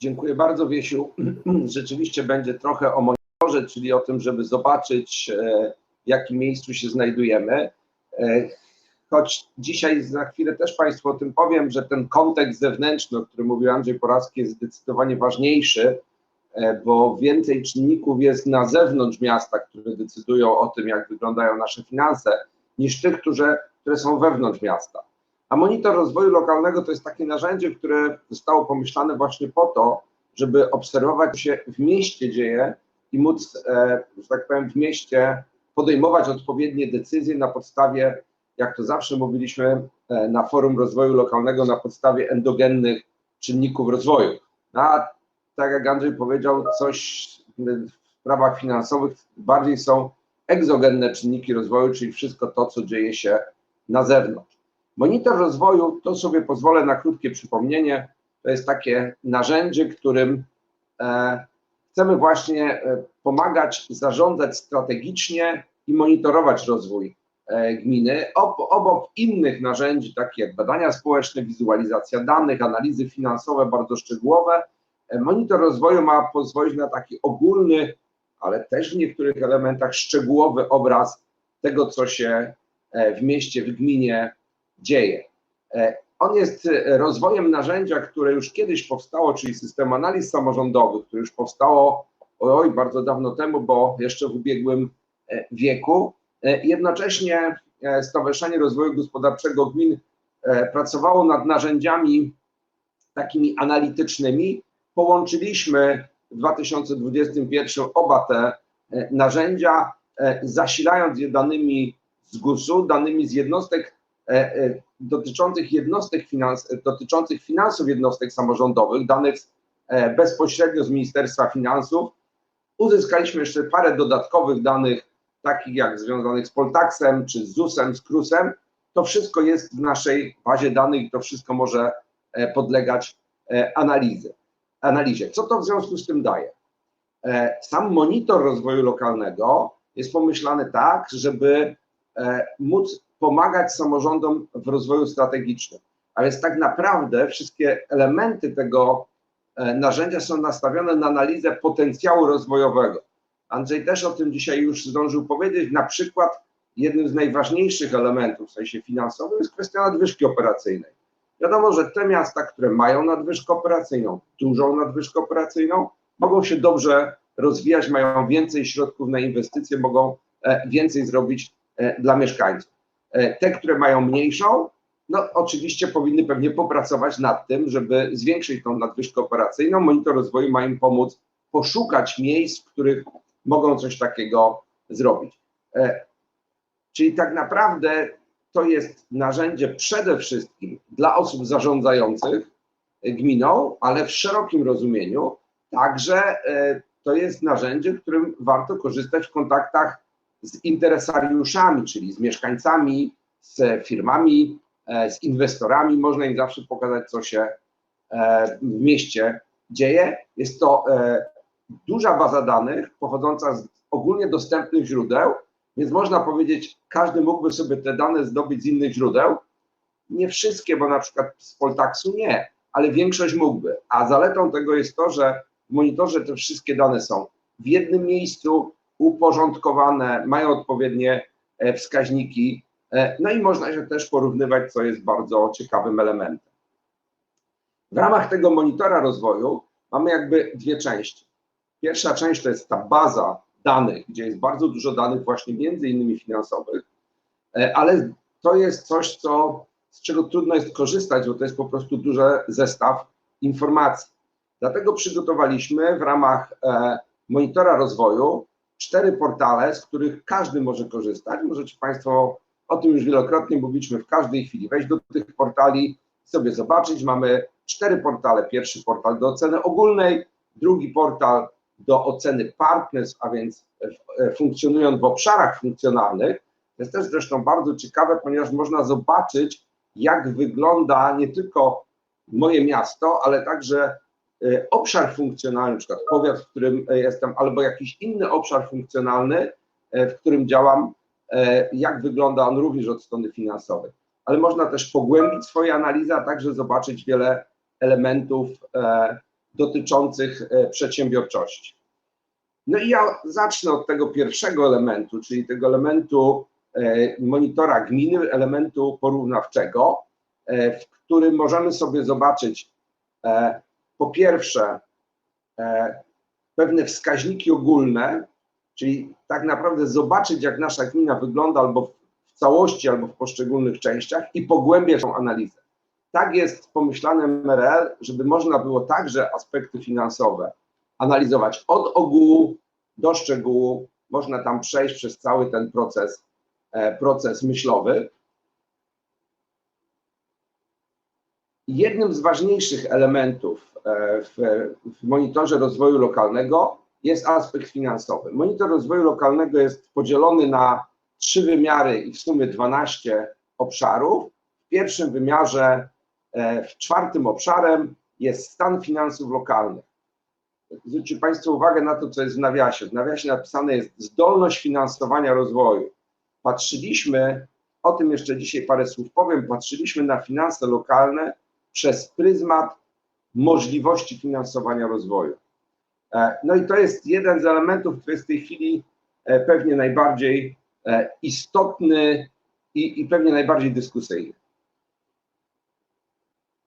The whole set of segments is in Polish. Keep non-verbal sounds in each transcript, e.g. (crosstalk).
Dziękuję bardzo, Wiesiu. (clears throat) Rzeczywiście będzie trochę o monitorze, czyli o tym, żeby zobaczyć, e, w jakim miejscu się znajdujemy. E, Choć dzisiaj za chwilę też Państwu o tym powiem, że ten kontekst zewnętrzny, o którym mówił Andrzej Poraski, jest zdecydowanie ważniejszy, e, bo więcej czynników jest na zewnątrz miasta, które decydują o tym, jak wyglądają nasze finanse, niż tych, które są wewnątrz miasta. A monitor rozwoju lokalnego to jest takie narzędzie, które zostało pomyślane właśnie po to, żeby obserwować, co się w mieście dzieje i móc, e, że tak powiem, w mieście podejmować odpowiednie decyzje na podstawie, jak to zawsze mówiliśmy e, na forum rozwoju lokalnego, na podstawie endogennych czynników rozwoju. No, a tak jak Andrzej powiedział, coś w sprawach finansowych bardziej są egzogenne czynniki rozwoju, czyli wszystko to, co dzieje się na zewnątrz. Monitor rozwoju, to sobie pozwolę na krótkie przypomnienie, to jest takie narzędzie, którym e, chcemy właśnie e, pomagać zarządzać strategicznie i monitorować rozwój e, gminy, ob, obok innych narzędzi, takich jak badania społeczne, wizualizacja danych, analizy finansowe bardzo szczegółowe. Monitor rozwoju ma pozwolić na taki ogólny, ale też w niektórych elementach szczegółowy obraz tego, co się w mieście, w gminie dzieje. E, On jest e, rozwojem narzędzia, które już kiedyś powstało, czyli system analiz samorządowych, które już powstało oj, bardzo dawno temu, bo jeszcze w ubiegłym e, wieku. Jednocześnie Stowarzyszenie Rozwoju Gospodarczego Gmin pracowało nad narzędziami takimi analitycznymi. Połączyliśmy w 2021 oba te narzędzia, zasilając je danymi z GUS-u, danymi z jednostek dotyczących jednostek finans, dotyczących finansów jednostek samorządowych, danych e, bezpośrednio z Ministerstwa Finansów. Uzyskaliśmy jeszcze parę dodatkowych danych, takich jak związanych z Poltaksem, czy z ZUS-em, z KRUS-em. To wszystko jest w naszej bazie danych i to wszystko może e, podlegać e, analizy, analizie. Co to w związku z tym daje? E, Sam monitor rozwoju lokalnego jest pomyślany tak, żeby e, móc pomagać samorządom w rozwoju strategicznym. A więc tak naprawdę wszystkie elementy tego e, narzędzia są nastawione na analizę potencjału rozwojowego. Andrzej też o tym dzisiaj już zdążył powiedzieć. Na przykład jednym z najważniejszych elementów w sensie finansowym jest kwestia nadwyżki operacyjnej. Wiadomo, że te miasta, które mają nadwyżkę operacyjną, dużą nadwyżkę operacyjną, mogą się dobrze rozwijać, mają więcej środków na inwestycje, mogą e, więcej zrobić e, dla mieszkańców. E, Te, które mają mniejszą, no oczywiście powinny pewnie popracować nad tym, żeby zwiększyć tą nadwyżkę operacyjną. Monitor rozwoju ma im pomóc poszukać miejsc, w których mogą coś takiego zrobić. E, Czyli tak naprawdę to jest narzędzie przede wszystkim dla osób zarządzających gminą, ale w szerokim rozumieniu także e, to jest narzędzie, którym warto korzystać w kontaktach z interesariuszami, czyli z mieszkańcami, z firmami, e, z inwestorami. Można im zawsze pokazać, co się e, w mieście dzieje. Jest to e, duża baza danych pochodząca z ogólnie dostępnych źródeł, więc można powiedzieć, każdy mógłby sobie te dane zdobyć z innych źródeł. Nie wszystkie, bo na przykład z Poltaxu nie, ale większość mógłby. A zaletą tego jest to, że w monitorze te wszystkie dane są w jednym miejscu, uporządkowane, mają odpowiednie e, wskaźniki, e, no i można się też porównywać, co jest bardzo ciekawym elementem. W ramach tego monitora rozwoju mamy jakby dwie części. Pierwsza część to jest ta baza danych, gdzie jest bardzo dużo danych właśnie między innymi finansowych, e, ale to jest coś, co, z czego trudno jest korzystać, bo to jest po prostu duży zestaw informacji. Dlatego przygotowaliśmy w ramach monitora rozwoju cztery portale, z których każdy może korzystać. Możecie Państwo, o tym już wielokrotnie mówiliśmy, w każdej chwili wejść do tych portali, sobie zobaczyć. Mamy cztery portale. Pierwszy portal do oceny ogólnej, drugi portal do oceny partnerstw, a więc e, funkcjonując w obszarach funkcjonalnych. To jest też zresztą bardzo ciekawe, ponieważ można zobaczyć, jak wygląda nie tylko moje miasto, ale także obszar funkcjonalny, na przykład powiat, w którym e, jestem, albo jakiś inny obszar funkcjonalny, e, w którym działam, e, jak wygląda on również od strony finansowej. Ale można też pogłębić swoje analizy, a także zobaczyć wiele elementów e, dotyczących e, przedsiębiorczości. No i ja zacznę od tego pierwszego elementu, czyli tego elementu e, monitora gminy, elementu porównawczego, e, w którym możemy sobie zobaczyć e, po pierwsze e, pewne wskaźniki ogólne, czyli tak naprawdę zobaczyć, jak nasza gmina wygląda albo w całości, albo w poszczególnych częściach i pogłębiać tą analizę. Tak jest pomyślane MRL, żeby można było także aspekty finansowe analizować od ogółu do szczegółu. Można tam przejść przez cały ten proces, e, proces myślowy. Jednym z ważniejszych elementów e, w, w monitorze rozwoju lokalnego jest aspekt finansowy. Monitor rozwoju lokalnego jest podzielony na trzy wymiary i w sumie 12 obszarów. W pierwszym wymiarze, e, w czwartym obszarem jest stan finansów lokalnych. Zwróćcie Państwo uwagę na to, co jest w nawiasie. W nawiasie napisane jest zdolność finansowania rozwoju. Patrzyliśmy, o tym jeszcze dzisiaj parę słów powiem, patrzyliśmy na finanse lokalne przez pryzmat możliwości finansowania rozwoju. E, No i to jest jeden z elementów, który jest w tej chwili e, pewnie najbardziej e, istotny i, i pewnie najbardziej dyskusyjny.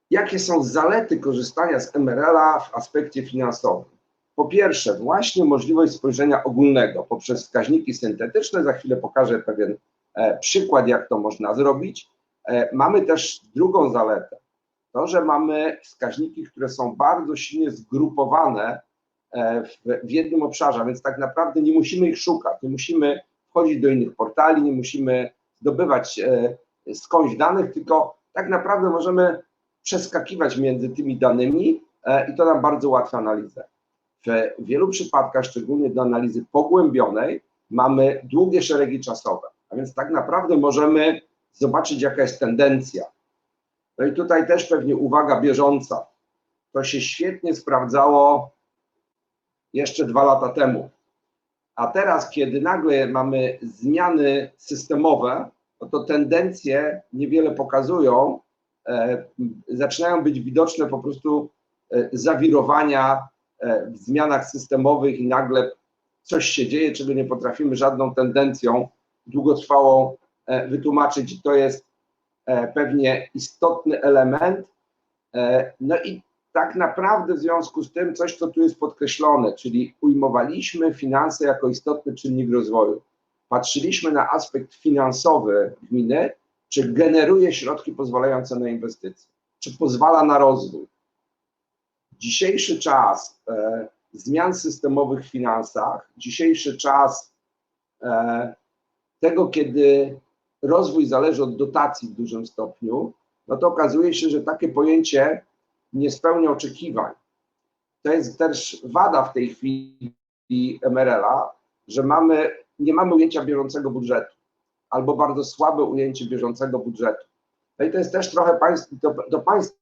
Jakie są zalety korzystania z MRL-a w aspekcie finansowym? Po pierwsze, właśnie możliwość spojrzenia ogólnego poprzez wskaźniki syntetyczne. Za chwilę pokażę pewien przykład, jak to można zrobić. Mamy też drugą zaletę. To, że mamy wskaźniki, które są bardzo silnie zgrupowane e, w, w jednym obszarze, więc tak naprawdę nie musimy ich szukać, nie musimy wchodzić do innych portali, nie musimy zdobywać e, skądś danych, tylko tak naprawdę możemy przeskakiwać między tymi danymi e, i to nam bardzo ułatwia analizę. W wielu przypadkach, szczególnie do analizy pogłębionej, mamy długie szeregi czasowe, a więc tak naprawdę możemy zobaczyć, jaka jest tendencja. No i tutaj też pewnie uwaga bieżąca. To się świetnie sprawdzało jeszcze dwa lata temu. A teraz, kiedy nagle mamy zmiany systemowe, no to tendencje niewiele pokazują, e, zaczynają być widoczne po prostu e, zawirowania e, w zmianach systemowych i nagle coś się dzieje, czego nie potrafimy żadną tendencją długotrwałą e, wytłumaczyć. I to jest pewnie istotny element. E, No i tak naprawdę w związku z tym coś, co tu jest podkreślone, czyli ujmowaliśmy finanse jako istotny czynnik rozwoju. Patrzyliśmy na aspekt finansowy gminy, czy generuje środki pozwalające na inwestycje, czy pozwala na rozwój. Dzisiejszy czas e, zmian systemowych w finansach, dzisiejszy czas e, tego, kiedy rozwój zależy od dotacji w dużym stopniu, no to okazuje się, że takie pojęcie nie spełnia oczekiwań. To jest też wada w tej chwili MRL-a, że mamy, nie mamy ujęcia bieżącego budżetu albo bardzo słabe ujęcie bieżącego budżetu. No i to jest też trochę państw, do, do Państwa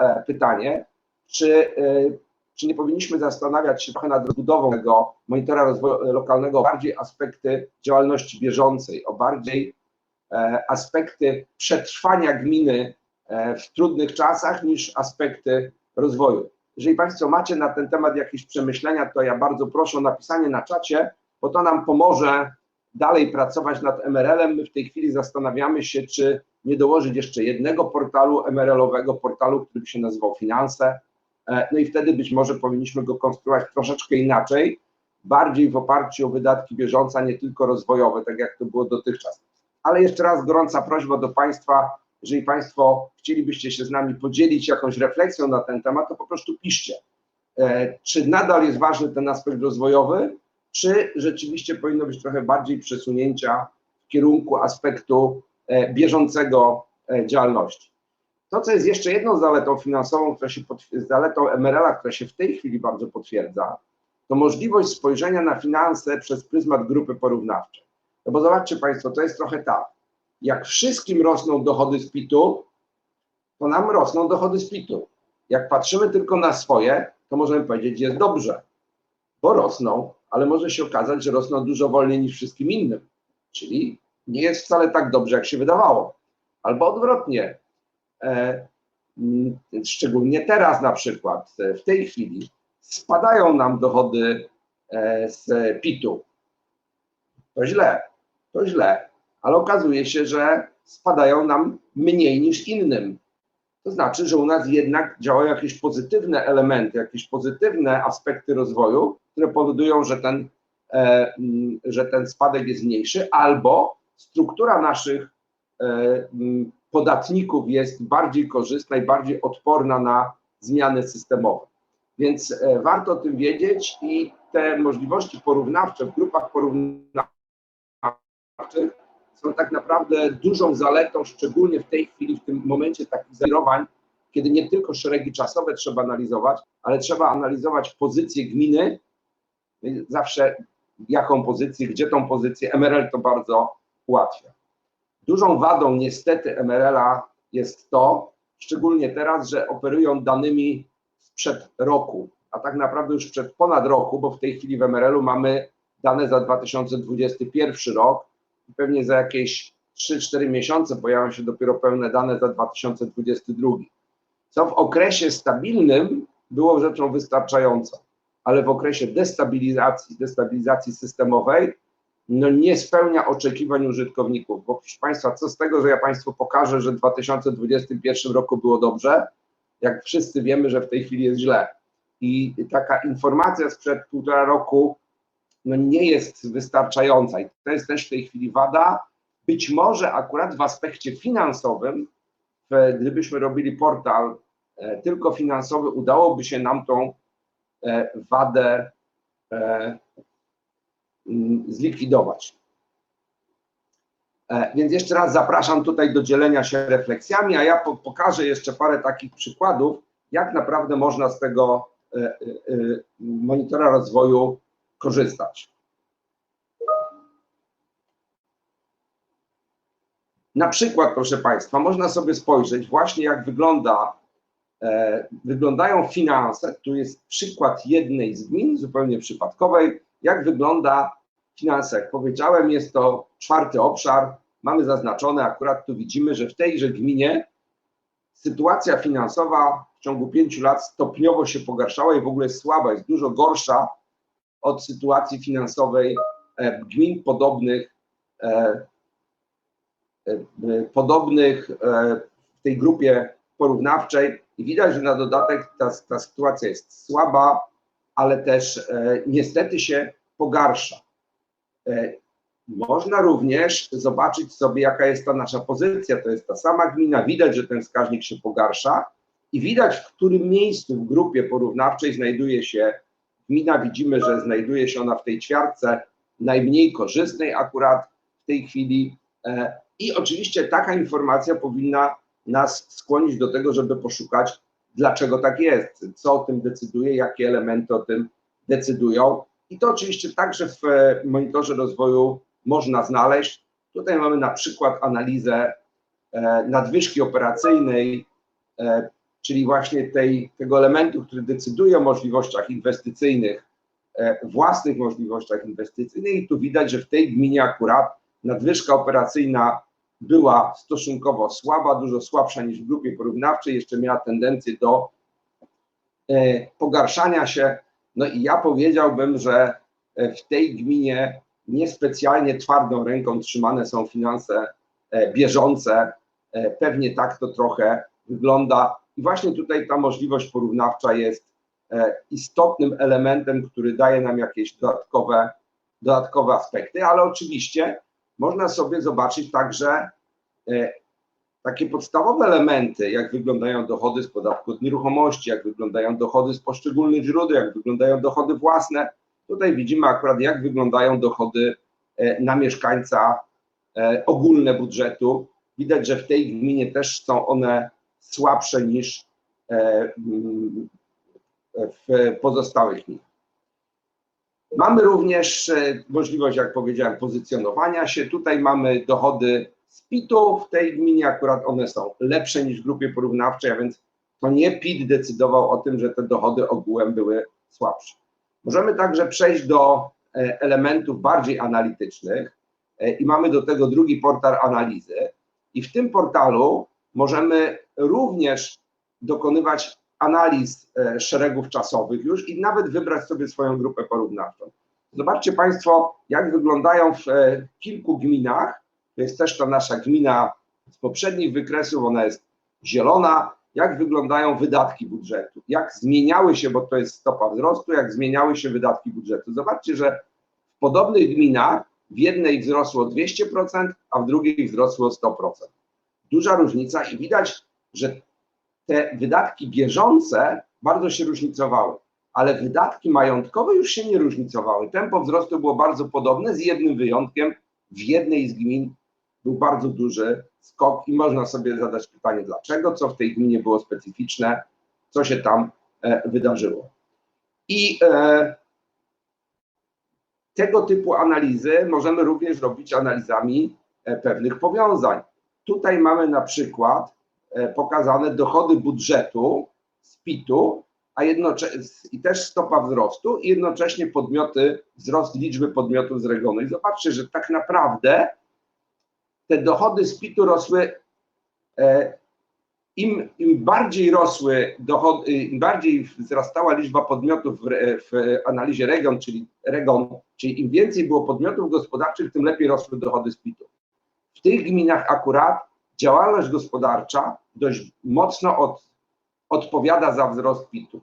e, pytanie, czy, e, czy nie powinniśmy zastanawiać się trochę nad rozbudową tego monitora rozwoju lokalnego o bardziej aspekty działalności bieżącej, o bardziej e, aspekty przetrwania gminy e, w trudnych czasach niż aspekty rozwoju. Jeżeli Państwo macie na ten temat jakieś przemyślenia, to ja bardzo proszę o napisanie na czacie, bo to nam pomoże dalej pracować nad MRL-em. My w tej chwili zastanawiamy się, czy nie dołożyć jeszcze jednego portalu MRL-owego, portalu, który by się nazywał Finanse. E, No i wtedy być może powinniśmy go konstruować troszeczkę inaczej, bardziej w oparciu o wydatki bieżące, a nie tylko rozwojowe, tak jak to było dotychczas. Ale jeszcze raz gorąca prośba do Państwa, jeżeli Państwo chcielibyście się z nami podzielić jakąś refleksją na ten temat, to po prostu piszcie. E, Czy nadal jest ważny ten aspekt rozwojowy, czy rzeczywiście powinno być trochę bardziej przesunięcia w kierunku aspektu e, bieżącego działalności. To, co jest jeszcze jedną zaletą finansową, która się zaletą MRL-a, która się w tej chwili bardzo potwierdza, to możliwość spojrzenia na finanse przez pryzmat grupy porównawczej. No bo zobaczcie Państwo, to jest trochę tak, jak wszystkim rosną dochody z PIT-u, to nam rosną dochody z PIT-u. Jak patrzymy tylko na swoje, to możemy powiedzieć, jest dobrze, bo rosną, ale może się okazać, że rosną dużo wolniej niż wszystkim innym. Czyli nie jest wcale tak dobrze, jak się wydawało. Albo odwrotnie, szczególnie teraz na przykład, e, w tej chwili, spadają nam dochody e, z PIT-u. To źle, to źle, ale okazuje się, że spadają nam mniej niż innym. To znaczy, że u nas jednak działają jakieś pozytywne elementy, jakieś pozytywne aspekty rozwoju, które powodują, że ten, e, że ten spadek jest mniejszy, albo struktura naszych e, podatników jest bardziej korzystna i bardziej odporna na zmiany systemowe. Więc e, warto o tym wiedzieć i te możliwości porównawcze w grupach porównawczych są tak naprawdę dużą zaletą, szczególnie w tej chwili, w tym momencie takich zerowań, kiedy nie tylko szeregi czasowe trzeba analizować, ale trzeba analizować pozycję gminy, zawsze jaką pozycję, gdzie tą pozycję, MRL to bardzo ułatwia. Dużą wadą niestety MRL-a jest to, szczególnie teraz, że operują danymi sprzed roku, a tak naprawdę już przed ponad roku, bo w tej chwili w MRL-u mamy dane za 2021 rok, pewnie za jakieś 3-4 miesiące pojawią się dopiero pełne dane za 2022. Co w okresie stabilnym było rzeczą wystarczającą, ale w okresie destabilizacji, destabilizacji systemowej, no nie spełnia oczekiwań użytkowników. Bo proszę Państwa, co z tego, że ja Państwu pokażę, że w 2021 roku było dobrze, jak wszyscy wiemy, że w tej chwili jest źle. I taka informacja sprzed półtora roku no nie jest wystarczająca i to jest też w tej chwili wada. Być może akurat w aspekcie finansowym, gdybyśmy robili portal e, tylko finansowy, udałoby się nam tą e, wadę e, zlikwidować. Więc jeszcze raz zapraszam tutaj do dzielenia się refleksjami, a ja pokażę jeszcze parę takich przykładów, jak naprawdę można z tego monitora rozwoju korzystać. Na przykład, proszę Państwa, można sobie spojrzeć właśnie jak wygląda, e, wyglądają finanse. Tu jest przykład jednej z gmin, zupełnie przypadkowej, jak wygląda finanse. Jak powiedziałem, jest to czwarty obszar. Mamy zaznaczone, akurat tu widzimy, że w tejże gminie sytuacja finansowa w ciągu pięciu lat stopniowo się pogarszała i w ogóle jest słaba, jest dużo gorsza od sytuacji finansowej e, gmin podobnych, e, e, podobnych w tej grupie porównawczej i widać, że na dodatek ta, ta sytuacja jest słaba, ale też niestety się pogarsza. Można również zobaczyć sobie, jaka jest ta nasza pozycja. To jest ta sama gmina, widać, że ten wskaźnik się pogarsza i widać, w którym miejscu w grupie porównawczej znajduje się Gmina widzimy, że znajduje się ona w tej ćwiartce najmniej korzystnej akurat w tej chwili. E, I oczywiście taka informacja powinna nas skłonić do tego, żeby poszukać, dlaczego tak jest, co o tym decyduje, jakie elementy o tym decydują. I to oczywiście także w e, monitorze rozwoju można znaleźć. Tutaj mamy na przykład analizę e, nadwyżki operacyjnej czyli właśnie tej, tego elementu, który decyduje o możliwościach inwestycyjnych, e, własnych możliwościach inwestycyjnych. I tu widać, że w tej gminie akurat nadwyżka operacyjna była stosunkowo słaba, dużo słabsza niż w grupie porównawczej, jeszcze miała tendencję do e, pogarszania się. No i ja powiedziałbym, że e, w tej gminie niespecjalnie twardą ręką trzymane są finanse bieżące. Pewnie tak to trochę wygląda. I właśnie tutaj ta możliwość porównawcza jest e, istotnym elementem, który daje nam jakieś dodatkowe, dodatkowe aspekty, ale oczywiście można sobie zobaczyć także e, takie podstawowe elementy, jak wyglądają dochody z podatku od nieruchomości, jak wyglądają dochody z poszczególnych źródeł, jak wyglądają dochody własne. Tutaj widzimy akurat, jak wyglądają dochody e, na mieszkańca ogólne budżetu. Widać, że w tej gminie też są one słabsze niż e, mm, w pozostałych nich. Mamy również e, możliwość, jak powiedziałem, pozycjonowania się. Tutaj mamy dochody z PIT-u w tej gminie, akurat one są lepsze niż w grupie porównawczej, a więc to nie PIT decydował o tym, że te dochody ogółem były słabsze. Możemy także przejść do e, elementów bardziej analitycznych i mamy do tego drugi portal analizy. I w tym portalu możemy również dokonywać analiz e, szeregów czasowych już i nawet wybrać sobie swoją grupę porównawczą. Zobaczcie Państwo, jak wyglądają w e, kilku gminach. To jest też ta nasza gmina z poprzednich wykresów, ona jest zielona. Jak wyglądają wydatki budżetu? Jak zmieniały się, bo to jest stopa wzrostu, jak zmieniały się wydatki budżetu? Zobaczcie, że w podobnych gminach w jednej wzrosło 200%, a w drugiej wzrosło 100%. Duża różnica i widać, że te wydatki bieżące bardzo się różnicowały, ale wydatki majątkowe już się nie różnicowały. Tempo wzrostu było bardzo podobne, z jednym wyjątkiem. W jednej z gmin był bardzo duży skok i można sobie zadać pytanie, dlaczego, co w tej gminie było specyficzne, co się tam e, wydarzyło. I e, tego typu analizy możemy również robić analizami e, pewnych powiązań. Tutaj mamy na przykład pokazane dochody budżetu z PIT-u, a jednocześnie i też stopa wzrostu i jednocześnie podmioty, wzrost liczby podmiotów z regionu. I zobaczcie, że tak naprawdę te dochody z PIT-u rosły, e, im, im bardziej rosły dochody, im bardziej wzrastała liczba podmiotów w, w analizie region, czyli region, czyli im więcej było podmiotów gospodarczych, tym lepiej rosły dochody z PIT-u. W tych gminach akurat działalność gospodarcza dość mocno od, odpowiada za wzrost PIT-u.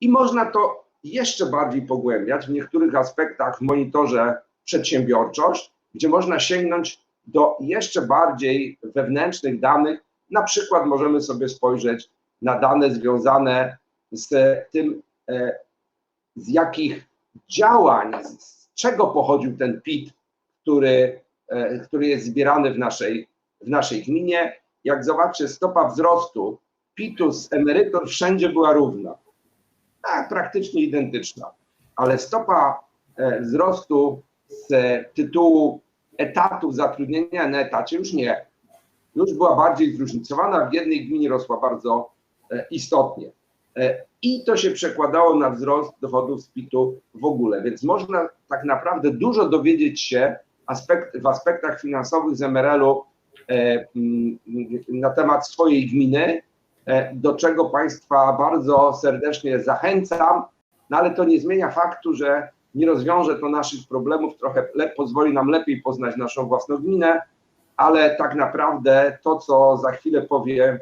I można to jeszcze bardziej pogłębiać w niektórych aspektach w monitorze przedsiębiorczość, gdzie można sięgnąć do jeszcze bardziej wewnętrznych danych. Na przykład możemy sobie spojrzeć na dane związane z tym, e, z jakich działań, z czego pochodził ten PIT, który, e, który jest zbierany w naszej, w naszej gminie. Jak zobaczycie, stopa wzrostu PIT-u z emerytur wszędzie była równa. Tak, praktycznie identyczna, ale stopa e, wzrostu z tytułu etatów zatrudnienia na etacie już nie. Już była bardziej zróżnicowana, w jednej gminie rosła bardzo e, istotnie. E, I to się przekładało na wzrost dochodów z PIT-u w ogóle, więc można tak naprawdę dużo dowiedzieć się aspekt, w aspektach finansowych z MRL-u na temat swojej gminy, do czego Państwa bardzo serdecznie zachęcam, no ale to nie zmienia faktu, że nie rozwiąże to naszych problemów, trochę pozwoli nam lepiej poznać naszą własną gminę, ale tak naprawdę to, co za chwilę powie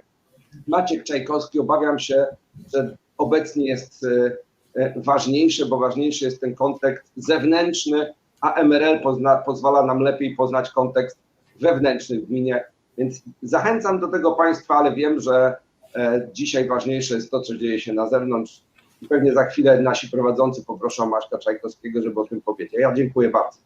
Maciek Czajkowski, obawiam się, że obecnie jest e, e, ważniejsze, bo ważniejszy jest ten kontekst zewnętrzny, a MRL pozna, pozwala nam lepiej poznać kontekst wewnętrzny w gminie. Więc zachęcam do tego Państwa, ale wiem, że e, dzisiaj ważniejsze jest to, co dzieje się na zewnątrz. I pewnie za chwilę nasi prowadzący poproszą Maćka Czajkowskiego, żeby o tym powiedział. Ja dziękuję bardzo.